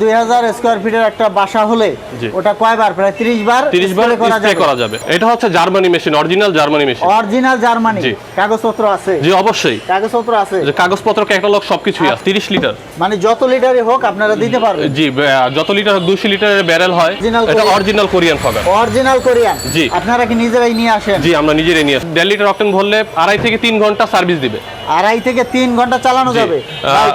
দুই হাজার স্কোয়ার ফিটের একটা বাসা হলে ওটা কয়বার? প্রায় ত্রিশ বার 30 বার করা যাবে। এটা হচ্ছে Germany machine original Germany machine original Germany কাগজপত্র আছে। জি অবশ্যই। কাগজপত্র আছে। যে কাগজপত্র ক্যাটালগ সবকিছুই আছে। 30 লিটার মানে যত লিটারই হোক আপনারা দিতে পারবেন। জি যত লিটার দুশো লিটারের ব্যারেল হয়। এটা অরিজিনাল কোরিয়ান অরিজিনাল কোরিয়ান জি। আপনারা কি নিজেরাই নিয়ে আসেন? জি আমরা নিজেরাই নিয়ে আসি। দেড় লিটার অক্টেন ভরলে আড়াই থেকে তিন ঘণ্টা সার্ভিস দিবে। আড়াই থেকে তিন ঘণ্টা চালানো যাবে।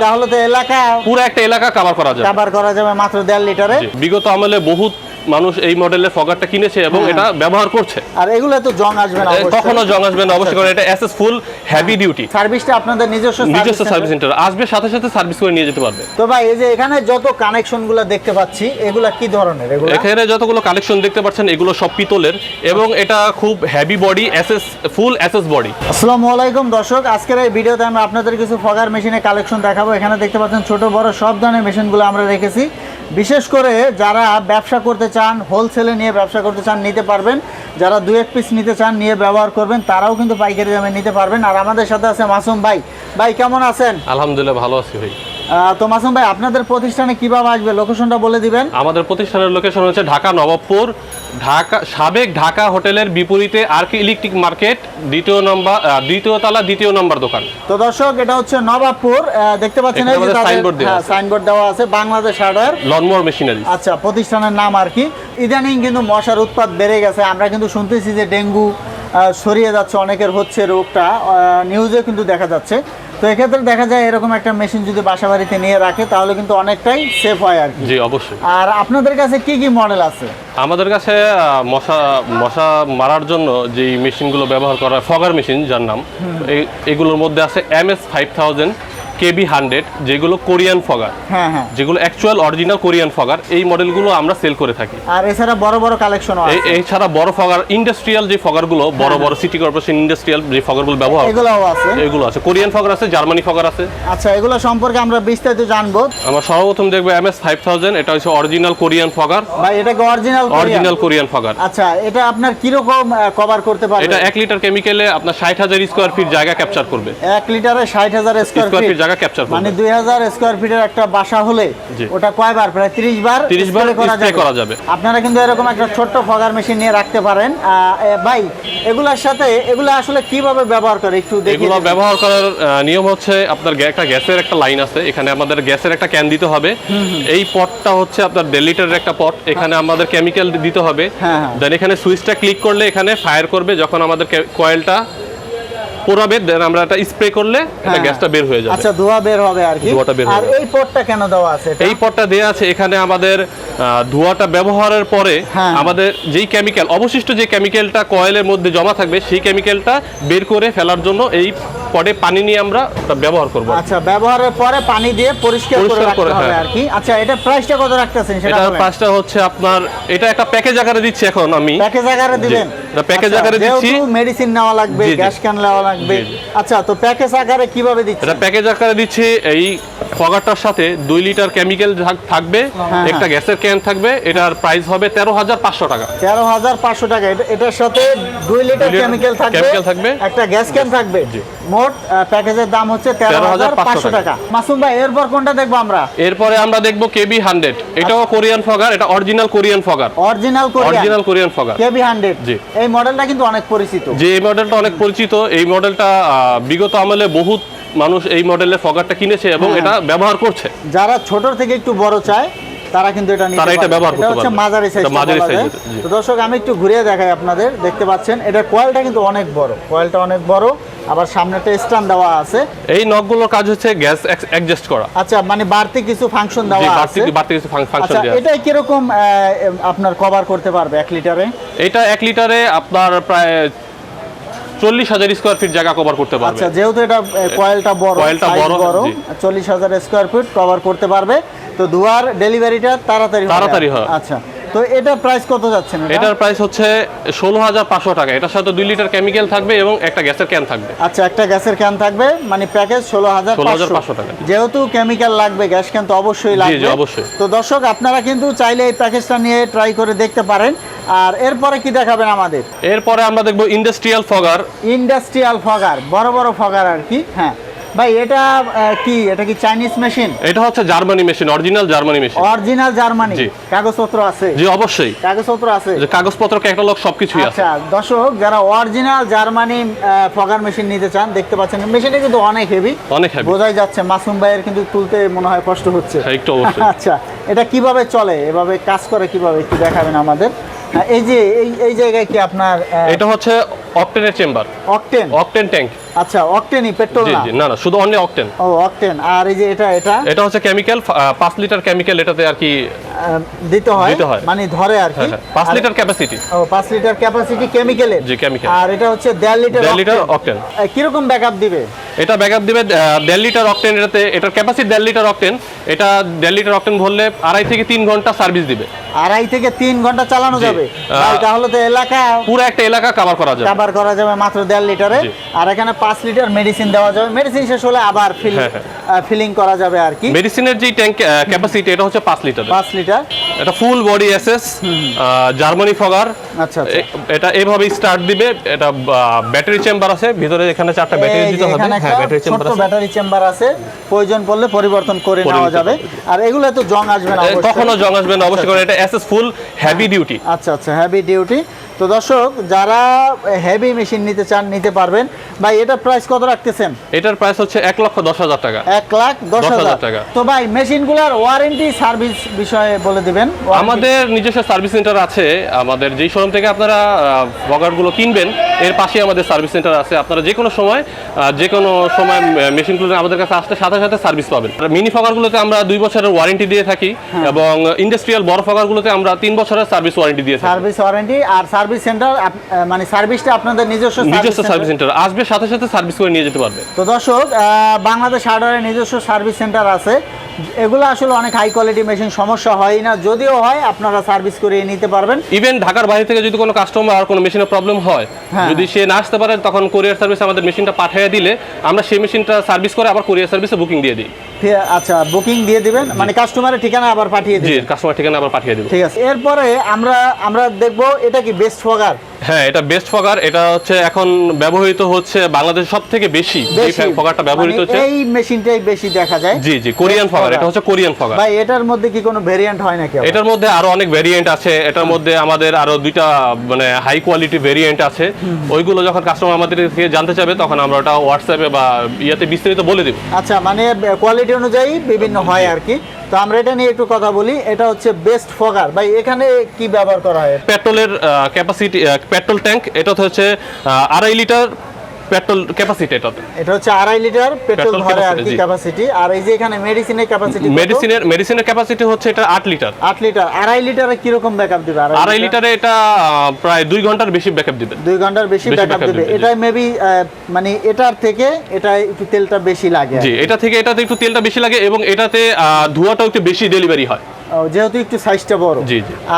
তাহলে তো এলাকা পুরো একটা এলাকা কভার করা যাবে। কাবার করা যাবে মাত্র দেড় লিটারে। বিগত আমলে বহুত মানুষ এই মডেলের ফগারটা কিনেছে এবং হ্যাঁ। এটা ব্যবহার করছে। আর এগুলো তো জং আসবে না কখনো জং আসবে না অবশ্যই কারণ এটা এসএস ফুল হেভি ডিউটি সার্ভিসটা আপনাদের নিজস্ব নিজস্ব সার্ভিস সেন্টার আসবে সাথে সাথে সার্ভিস করে নিয়ে যেতে পারবে। তো ভাই এই যে এখানে যত কানেকশনগুলো দেখতে পাচ্ছি এগুলা কি ধরনের? এগুলো? এখানে যতগুলো কালেকশন দেখতে পাচ্ছেন এগুলো সব পিতলের এবং এটা খুব heavy body SS full SS body আসসালামু আলাইকুম দর্শক আজকের এই ভিডিওতে আমি আপনাদের কিছু ফগার মেশিনের কালেকশন দেখাবো। এখানে দেখতে পাচ্ছেন ছোট বড় সব ধরনের মেশিনগুলো আমরা রেখেছি। বিশেষ করে যারা ব্যবসা করতে চান হোলসেলে নিয়ে ব্যবসা করতে চান, নিতে পারবেন। যারা দু এক পিস নিতে চান, নিয়ে ব্যবহার করবেন, তারাও কিন্তু পাইকারি দামে নিতে পারবেন। আর আমাদের সাথে আছে মাসুম ভাই। ভাই, কেমন আছেন? আলহামদুলিল্লাহ, ভালো আছি ভাই। তো মাসুম ভাই আপনাদের প্রতিষ্ঠানে কীভাবে আসবে? লোকেশনটা বলে দিবেন। আমাদের প্রতিষ্ঠানের লোকেশন হচ্ছে ঢাকা নবাবপুর। ঢাকা সাবেক ঢাকা হোটেলের বিপরীতে আরকি ইলেকট্রিক মার্কেট দ্বিতীয় নম্বর দ্বিতীয় তলা দ্বিতীয় নম্বর দোকান। তো দর্শক এটা হচ্ছে নবাবপুর। দেখতে পাচ্ছেন এই যে signboard দেওয়া হ্যাঁ, সাইনবোর্ড দেওয়া আছে বাংলাদেশ হার্ডওয়্যার। লনমোর মেশিনারি আচ্ছা প্রতিষ্ঠানের নাম আর কি। ইদানিং কিন্তু মশার উৎপাত বেড়ে গেছে। আমরা কিন্তু শুনতেছি যে ডেঙ্গু ছড়িয়ে যাচ্ছে অনেকের হচ্ছে রোগটা। নিউজে কিন্তু দেখা যাচ্ছে। তো এক্ষেত্রে দেখা যায় এরকম একটা মেশিন যদি বাসা বাড়িতে নিয়ে রাখে তাহলে কিন্তু অনেকটাই সেফ হয় আর কি। জি অবশ্যই। আর আপনাদের কাছে কি কি মডেল আছে? আমাদের কাছে মশা মশা মারার জন্য যে মেশিনগুলো ব্যবহার করা হয় ফগার মেশিন যার নাম এই- এগুলোর মধ্যে আছে M S five thousand KB hundred যেগুলো কোরিয়ান ফগার হ্যাঁ হ্যাঁ। যেগুলো অ্যাকচুয়াল অরিজিনাল কোরিয়ান ফগার এই মডেলগুলো আমরা সেল করে থাকি। আর এছাড়া বড় বড় আছে। এছাড়া বড় ফগার ইন্ডাস্ট্রিয়াল যে ফগারগুলো বড় বড় সিটি কর্পোরেশন ইন্ডাস্ট্রিয়াল যে ফগারগুলো ব্যবহার এগুলোও আছে। এগুলো আছে। কোরিয়ান ফগার আছে জার্মানি ফগার আছে। আচ্ছা এগুলো সম্পর্কে আমরা বিস্তারিত জানব। আমরা সর্বপ্রথম দেখব এম এস ফাইভ থাউজেন্ড এটা হচ্ছে অরিজিনাল কোরিয়ান ফগার ভাই এটা কি অরিজিনাল অরিজিনাল কোরিয়ান ফগার আচ্ছা এটা আপনার কীরকম কভার করতে পারবে? এটা এক লিটার কেমিক্যালে আপনার ষাট হাজার স্কোয়ার ফিট জায়গা ক্যাপচার করবে। এক লিটারে ষাট হাজার স্কোয়ার ফিট ফিট ক্যাপচার মানে করবে। দুই হাজার স্কোয়ার ফিটের একটা বাসা হলে ওটা কয়বার প্রায় তিরিশ বার 30 বার spray করা যাবে। আপনারা কিন্তু এরকম একটা ছোট্ট ফগার মেশিন নিয়ে রাখতে পারেন। ভাই এগুলার সাথে এগুলো আসলে কীভাবে ব্যবহার করে একটু দেখি এগুলো ব্যবহার করার নিয়ম হচ্ছে আপনার একটা গ্যাসের একটা লাইন আছে। এখানে আমাদের গ্যাসের একটা ক্যান দিতে হবে। এই পটটা হচ্ছে আপনার দেড় লিটারের একটা পট এখানে আমাদের কেমিক্যাল দিতে হবে। হ্যাঁ, হ্যাঁ। দেন এখানে সুইচটা ক্লিক করলে এখানে ফায়ার করবে যখন আমাদের কয়েলটা পোড়াবে দেন আমরা একটা স্প্রে করলে এটা হ্যাঁ, গ্যাসটা বের হয়ে যাবে। আচ্ছা ধোয়া বের হবে আর কি। ধোঁয়াটা বের আর এই পটটা কেন দেওয়া আছে এই পটটা দেওয়া আছে এখানে আমাদের ধোঁয়াটা ব্যবহারের পরে হ্যাঁ। আমাদের যেই কেমিক্যাল অবশিষ্ট যে কেমিক্যালটা কয়েলের মধ্যে জমা থাকবে সেই কেমিক্যালটা বের করে ফেলার জন্য এই পটে পানি নিয়ে আমরা ব্যবহার করব। আচ্ছা ব্যবহারের পরে পানি দিয়ে পরিষ্কার করে রাখতে হবে হ্যাঁ। আর কি। আচ্ছা এটা প্রাইসটা কত রাখতেছেন সেটা প্রাইসটা হচ্ছে আপনার এটা একটা প্যাকেজ আকারে দিচ্ছি এখন আমি। প্যাকেজ আকারে দিবেন এটা package আকারে দিচ্ছি। মেডিসিন নেওয়া লাগবে জি, জি। গ্যাস ক্যান নেওয়া লাগবে। জি, জি। আচ্ছা তো প্যাকেজ আকারে কীভাবে দিচ্ছেন? এটা প্যাকেজ আকারে দিচ্ছি এই ফগারটার সাথে দুই লিটার কেমিক্যাল থাকবে হ্যাঁ। একটা গ্যাসের ক্যান থাকবে এটার প্রাইস হবে তেরো হাজার পাঁচশো টাকা। তেরো হাজার পাঁচশো টাকা। এটার সাথে দুই লিটার কেমিক্যাল থাকবে chemical থাকবে। একটা গ্যাস ক্যান থাকবে। মোট প্যাকেজের দাম হচ্ছে তেরো হাজার পাঁচশো টাকা। মাসুম ভাই এরপর কোনটা দেখব আমরা? এরপরে আমরা দেখব কেবি হান্ড্রেড। এটাও কোরিয়ান ফগার এটা original Korean fogger original Korean. Original Korean fogger KB hundred. জি। এই মডেলটা কিন্তু অনেক পরিচিত। যে এই মডেলটা অনেক পরিচিত এই মডেলটা বিগত আমলে বহুত মানুষ এই মডেলের ফগারটা কিনেছে এবং হ্যাঁ। এটা ব্যবহার করছে। যারা ছোট থেকে একটু বড় চায় তারা কিন্তু এটা নিতে তারা এটা ব্যবহার করতে হচ্ছে পারবে। মাঝারি সাইজ মাঝারি সাইজ তো দর্শক আমি একটু ঘুরিয়ে দেখাই আপনাদের। দেখতে পাচ্ছেন এটা কোয়ালটা কিন্তু অনেক বড়। কোয়ালটা অনেক বড়। আবার সামনে একটা স্ট্যান্ড দেওয়া আছে। এই নখগুলোর কাজ হচ্ছে গ্যাস অ্যাডজাস্ট করা। আচ্ছা মানে বাড়তি কিছু ফাংশন দেওয়া আছে। বাড়তি বাড়তি কিছু ফাংশন আচ্ছা দেওয়া আছে। এটা কীরকম আহ, আপনার কভার করতে পারবে এক লিটারে? এটা এক লিটারে আপনার প্রায় চল্লিশ হাজার স্কোয়ার ফিট জায়গা কভার করতে পারবে। আচ্ছা যেহেতু এটা কয়েলটা বড় কয়েলটা বড়, বড় চল্লিশ হাজার স্কোয়ার ফিট কভার করতে পারবে। তো ধোয়ার ডেলিভারিটা তাড়াতাড়ি তাড়াতাড়ি হয়। আচ্ছা। তো এটা প্রাইস কত যাচ্ছেন এটা? এটার প্রাইস হচ্ছে ষোলো হাজার পাঁচশো টাকা। এটার সাথে দুই লিটার কেমিক্যাল থাকবে এবং একটা গ্যাসের ক্যান থাকবে। আচ্ছা একটা গ্যাসের ক্যান থাকবে মানে প্যাকেজ ষোলো হাজার 16,500 টাকা। যেহেতু কেমিক্যাল লাগবে গ্যাস ক্যান তো অবশ্যই লাগবে। অবশ্যই। তো দর্শক আপনারা কিন্তু চাইলে এই প্যাকেজটা নিয়ে ট্রাই করে দেখতে পারেন। আর এরপরে কি দেখাবেন আমাদের? এরপরে আমরা দেখব ইন্ডাস্ট্রিয়াল ফগার ইন্ডাস্ট্রিয়াল ফগার বড় বড় ফগার আর কি হ্যাঁ। ভাই এটা কি? এটা কি চাইনিজ মেশিন এটা হচ্ছে Germany machine original Germany machine original Germany. কাগজপত্র আছে। জি অবশ্যই। কাগজপত্র আছে। যে কাগজপত্র ক্যাটালগ সবকিছুই আছে। আচ্ছা দর্শক যারা অরিজিনাল জার্মানি ফগার মেশিন নিতে চান দেখতে পাচ্ছেন মেশিনটা কিন্তু অনেক হেভি অনেক হেভি বোঝাই যাচ্ছে মাসুম ভাইয়ের কিন্তু তুলতে মনে হয় কষ্ট হচ্ছে। হ্যাঁ, একটু অবশ্যই। আচ্ছা এটা কীভাবে চলে? এভাবে কাজ করে কীভাবে একটু দেখাবেন আমাদের। এই যে এই এই জায়গায় কি আপনার এটা হচ্ছে অকটেনের চেম্বার। অকটেন? Octane tank. আচ্ছা অকটেনই পেট্রোল না? না না শুধু অনলি অকটেন। ও অকটেন। আর এই যে এটা এটা? এটা হচ্ছে কেমিক্যাল পাঁচ লিটার কেমিক্যাল এটাতে আর কি দিতে হয় দিতে হয়। মানে ধরে আর কি। হ্যাঁ হ্যাঁ। পাঁচ আর- লিটার ক্যাপাসিটি ও পাঁচ লিটার ক্যাপাসিটি কেমিক্যালের জি, chemical। আর এটা হচ্ছে দেড় লিটার দেড় লিটার octane। অকটেন আহ, কীরকম ব্যাকআপ দিবে? এটা ব্যাকআপ দিবে আহ, দেড় লিটার অকটেন এটাতে এটার ক্যাপাসিটি দেড় লিটার অকটেন এটা দেড় লিটার অকটেন ভরলে আড়াই থেকে তিন ঘণ্টা সার্ভিস দিবে। আড়াই থেকে তিন ঘণ্টা চালানো যাবে? তাহলে তো এলাকা পুরো একটা এলাকা কভার করা যাবে। কাবার করা যাবে মাত্র দেড় লিটারে। আর এখানে পাঁচ লিটার মেডিসিন দেওয়া যাবে। মেডিসিন শেষ হলে আবার ফিল হ্যাঁ, হ্যাঁ। ফিলিং করা যাবে আর কি। মেডিসিনের যে ট্যাঙ্ক ক্যাপাসিটি এটা হচ্ছে পাঁচ লিটার পাঁচ লিটার এটা full body SS Germany fogger আচ্ছা আচ্ছা। এটা এভাবে স্টার্ট দিবে এটা ব্যাটারি চেম্বার আছে ভিতরে এখানে চারটা ব্যাটারি দিতে হবে। হ্যাঁ ব্যাটারি চেম্বার আছে। ব্যাটারি চেম্বার আছে প্রয়োজন পড়লে পরিবর্তন করে নেওয়া যাবে। আর এগুলো তো জং আসবে না। কখনো জং আসবে না অবশ্যই কারণ এটা এসএস ফুল হেভি ডিউটি আচ্ছা আচ্ছা হেভি ডিউটি তো দর্শক যারা হেভি মেশিন নিতে চান নিতে পারবেন। ভাই এটা প্রাইস কত রাখতেছেন? এটার প্রাইস হচ্ছে এক লক্ষ দশ হাজার টাকা। এক লাখ দশ হাজার টাকা। তো ভাই মেশিনগুলোর ওয়ারেন্টি সার্ভিস বিষয়ে বলে দিবেন। আমাদের নিজস্ব সার্ভিস সেন্টার আছে। আমাদের যেই শোরুম থেকে আপনারা বগারগুলো কিনবেন এর পাশে আমাদের সার্ভিস সেন্টার আছে। আপনারা যে কোনো সময় যে কোনো সময় মেশিনগুলো আমাদের কাছে আসতে সাথে সাথে সার্ভিস পাবেন। মিনি ফগারগুলোতে আমরা দুই বছরের ওয়ারেন্টি দিয়ে থাকি হ্যাঁ। এবং ইন্ডাস্ট্রিয়াল বড় ফগারগুলোতে আমরা তিন বছরের সার্ভিস ওয়ারেন্টি দিয়ে থাকি। সার্ভিস ওয়ারেন্টি আর সার্ভিস সেন্টার মানে সার্ভিসটা আপনাদের নিজস্ব নিজস্ব সার্ভিস সেন্টার। আসবে সাথে সাথে সার্ভিস করে নিয়ে যেতে পারবে। তো দর্শক বাংলাদেশ হার্ডওয়ারের নিজস্ব সার্ভিস সেন্টার আছে। এগুলো আসলে অনেক হাই কোয়ালিটি মেশিন সমস্যা হয় না। যদিও হয় আপনারা সার্ভিস করিয়ে নিতে পারবেন। ইভেন ঢাকার বাইরে থেকে যদি কোনো কাস্টমার কোনো মেশিনের প্রবলেম হয় হ্যাঁ। যদি সে না আসতে পারে তখন কোরিয়ার সার্ভিস আমাদের মেশিনটা পাঠিয়ে দিলে আমরা সেই মেশিনটা সার্ভিস করে আবার কোরিয়ার সার্ভিসে বুকিং দিয়ে দিই। আচ্ছা বুকিং দিয়ে দিবেন মানে কাস্টমারের ঠিকানা আবার পাঠিয়ে দিবেন। কাস্টমার ঠিকানা আবার পাঠিয়ে দেবো। ঠিক আছে। এরপরে আমরা আমরা দেখব এটা কি বেস্ট ফগার হ্যাঁ এটা বেস্ট ফগার এটা হচ্ছে এখন ব্যবহৃত হচ্ছে বাংলাদেশ সব থেকে বেশি। এই ফগারটা ব্যবহৃত মানে হচ্ছে। এই মেশিনটাই বেশি দেখা যায়। জি জি কোরিয়ান ফগার ফগার। এটা হচ্ছে কোরিয়ান ফগার ভাই এটার মধ্যে কি কোনো ভেরিয়েন্ট হয় নাকি এটার মধ্যে আরও অনেক ভেরিয়েন্ট আছে এটার মধ্যে আমাদের আরও দুইটা মানে হাই কোয়ালিটি ভেরিয়েন্ট আছে। ওইগুলো যখন কাস্টমার আমাদের থেকে জানতে চাবে তখন আমরা ওটা হোয়াটসঅ্যাপে বা ইয়েতে বিস্তারিত বলে দেবো। আচ্ছা মানে কোয়ালিটি অনুযায়ী বিভিন্ন হয় আর কি। তো আমরা এটা নিয়ে একটু কথা বলি। এটা হচ্ছে বেস্ট ফগার ভাই, এখানে কি ব্যবহার করা হয়? পেট্রোলের ক্যাপাসিটি পেট্রোল ট্যাঙ্ক এটা হচ্ছে আড়াই লিটার পেট্রোল ক্যাপাসিটি এটাতে? এটা হচ্ছে আড়াই লিটার পেট্রোল ধরে আর কি ক্যাপাসিটি আর এই যে এখানে মেডিসিনের ক্যাপাসিটি মেডিসিনের মেডিসিনের ক্যাপাসিটি হচ্ছে এটা লিটার। লিটার। আড়াই লিটারে কীরকম ব্যাকআপ দিবে? আড়াই লিটারে? এটা প্রায় ঘণ্টার বেশি ব্যাকআপ দিবে। ঘণ্টার বেশি ব্যাকআপ দিবে। এটা মেবি মানে এটার থেকে এটা একটু তেলটা বেশি লাগে জি এটা থেকে এটাতে একটু তেলটা বেশি লাগে এবং এটাতে ধোঁয়াটাও একটু বেশি ডেলিভারি হয়। যেহেতু একটু সাইজটা বড়।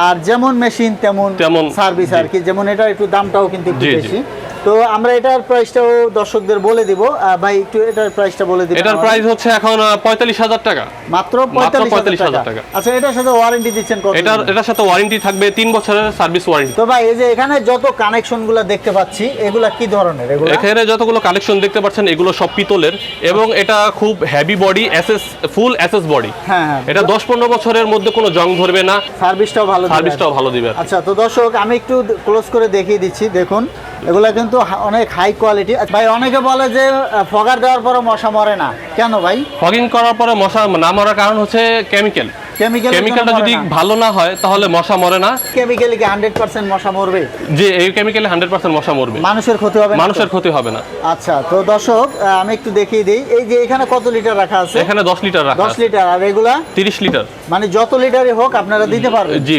আর যেমন মেশিন তেমন তেমন, সার্ভিস। আর কি। যেমন এটা একটু দামটাও কিন্তু একটু। বেশি। তো আমরা এটার প্রাইসটাও দর্শকদের বলে দিব। ভাই একটু এটার প্রাইসটা বলে দিবেন এটার প্রাইস হচ্ছে এখন পঁয়তাল্লিশ হাজার টাকা। মাত্র 45,000 টাকা। আচ্ছা এটার সাথে ওয়ারেন্টি দিচ্ছেন কত এটার এটার সাথে ওয়ারেন্টি থাকবে তিন বছরের সার্ভিস ওয়ারেন্টি তো ভাই এই যে এখানে যত কানেকশনগুলা দেখতে পাচ্ছি এগুলা কি ধরনের? এগুলা? এখানে যতগুলো কালেকশন দেখতে পাচ্ছেন এগুলো সব পিতলের এবং এটা খুব heavy body SS full SS body হ্যাঁ এটা দশ পনেরো বছরের মধ্যে কোনো জং ধরবে না। সার্ভিসটাও ভালো সার্ভিসটাও ভালো দিবে। আচ্ছা তো দর্শক আমি একটু ক্লোজ করে দেখিয়ে দিচ্ছি দেখুন। এগুলা কিন্তু অনেক হাই কোয়ালিটি ভাই, অনেকে বলে যে ফগার দেওয়ার পরে মশা মরে না। কেন ভাই? ফগিং করার পরে মশা না মরার কারণ হচ্ছে কেমিক্যাল কেমিক্যাল কেমিক্যালটা যদি ভালো না হয় তাহলে মশা মরে না। কেমিক্যালি কি হান্ড্রেড পার্সেন্ট মশা মরবে? যে এই কেমিক্যালে হান্ড্রেড পার্সেন্ট মশা মরবে। মানুষের ক্ষতি হবে না মানুষের ক্ষতি হবে না। আচ্ছা তো দর্শক আমি একটু দেখিয়ে দিই। এই যে এখানে কত লিটার রাখা আছে? এখানে দশ লিটার রাখা দশ লিটার আর এগুলা? তিরিশ লিটার। মানে যত লিটারই হোক আপনারা দিতে পারবেন। জি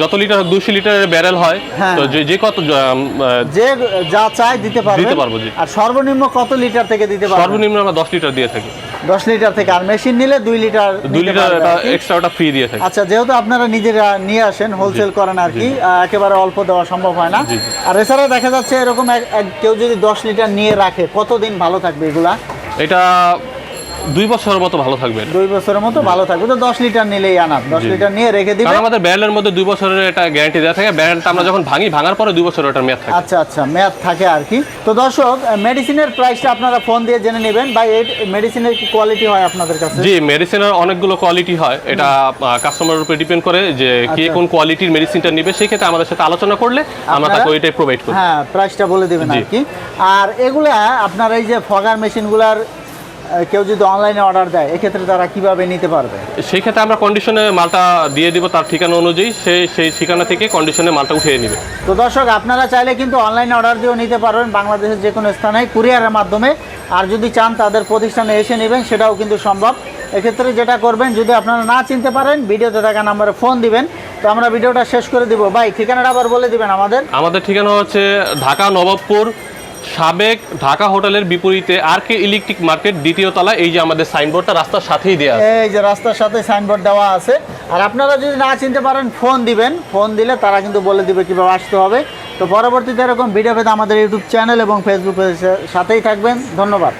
যত লিটার দুশো লিটারের ব্যারেল হয়। হ্যাঁ। তো যে যে কত যে যা চায় দিতে পারবেন। দিতে পারব, জি। আর সর্বনিম্ন কত লিটার থেকে দিতে পারবেন? সর্বনিম্ন আমরা দশ লিটার দিয়ে থাকি। দশ লিটার থেকে আর মেশিন নিলে দুই লিটার দুই লিটার পারবে এটা এক্সট্রা ওটা ফ্রি দিয়ে থাকে। আচ্ছা যেহেতু আপনারা নিজেরা নিয়ে আসেন হোলসেল করেন আর কি একেবারে অল্প দেওয়া সম্ভব হয় না। আর এছাড়া দেখা যাচ্ছে এরকম কেউ যদি দশ লিটার নিয়ে রাখে কতদিন ভালো থাকবে এগুলা? এটা দুই বছরের মতো ভালো থাকবে দুই বছরের মতো ভালো থাকবে। তো দশ লিটার নিলেই আনা দশ লিটার নিয়ে রেখে দিবে। আমাদের ব্যারেলের মধ্যে দুই বছরের এটা গ্যারান্টি দেওয়া থাকে। ব্যারেলটা আমরা যখন ভাঙি ভাঙার পরে দুই বছরের ওটার মেয়াদ থাকে। আচ্ছা আচ্ছা মেয়াদ থাকে আর কি। তো দর্শক মেডিসিনের প্রাইসটা আপনারা ফোন দিয়ে জেনে নেবেন। বা এই মেডিসিনের কি কোয়ালিটি হয় আপনাদের কাছে? জি মেডিসিনের অনেকগুলো কোয়ালিটি হয়। এটা কাস্টমারের উপরে ডিপেন্ড করে যে কে আচ্ছা। কোন কোয়ালিটির মেডিসিনটা নেবে। সেই ক্ষেত্রে আমাদের সাথে আলোচনা করলে আমরা তাকে ওইটাই প্রোভাইড করি। হ্যাঁ প্রাইসটা বলে দেবেন। আর কি। আর এগুলা আপনার এই যে ফগার মেশিনগুলার কেউ যদি অনলাইনে অর্ডার দেয় এক্ষেত্রে তারা কীভাবে নিতে পারবে? সেই ক্ষেত্রে আমরা কন্ডিশনে মালটা দিয়ে দিব তার ঠিকানা অনুযায়ী সে সেই ঠিকানা থেকে কন্ডিশনে মালটা উঠিয়ে নেবে। তো দর্শক আপনারা চাইলে কিন্তু অনলাইনে অর্ডার দিয়েও নিতে পারবেন বাংলাদেশের যে কোনো স্থানে কুরিয়ারের মাধ্যমে। আর যদি চান তাদের প্রতিষ্ঠানে এসে নেবেন সেটাও কিন্তু সম্ভব। এক্ষেত্রে যেটা করবেন যদি আপনারা না চিনতে পারেন ভিডিওতে থাকা নাম্বারে ফোন দিবেন। তো আমরা ভিডিওটা শেষ করে দিব। ভাই ঠিকানাটা আবার বলে দিবেন আমাদের। আমাদের ঠিকানা হচ্ছে ঢাকা নবাবপুর সাবেক ঢাকা হোটেলের বিপরীতে আর কে ইলেকট্রিক মার্কেট দ্বিতীয় তলা এই যে আমাদের সাইনবোর্ডটা রাস্তার সাথেই দেওয়া আছে। এই যে রাস্তার সাথে সাইনবোর্ড দেওয়া আছে। আর আপনারা যদি না চিনতে পারেন, ফোন দিবেন। ফোন দিলে তারা কিন্তু বলে দিবে কীভাবে আসতে হবে। তো পরবর্তীতে এরকম ভিডিও পেতে আমাদের ইউটিউব চ্যানেল এবং ফেসবুক সাথেই থাকবেন। ধন্যবাদ।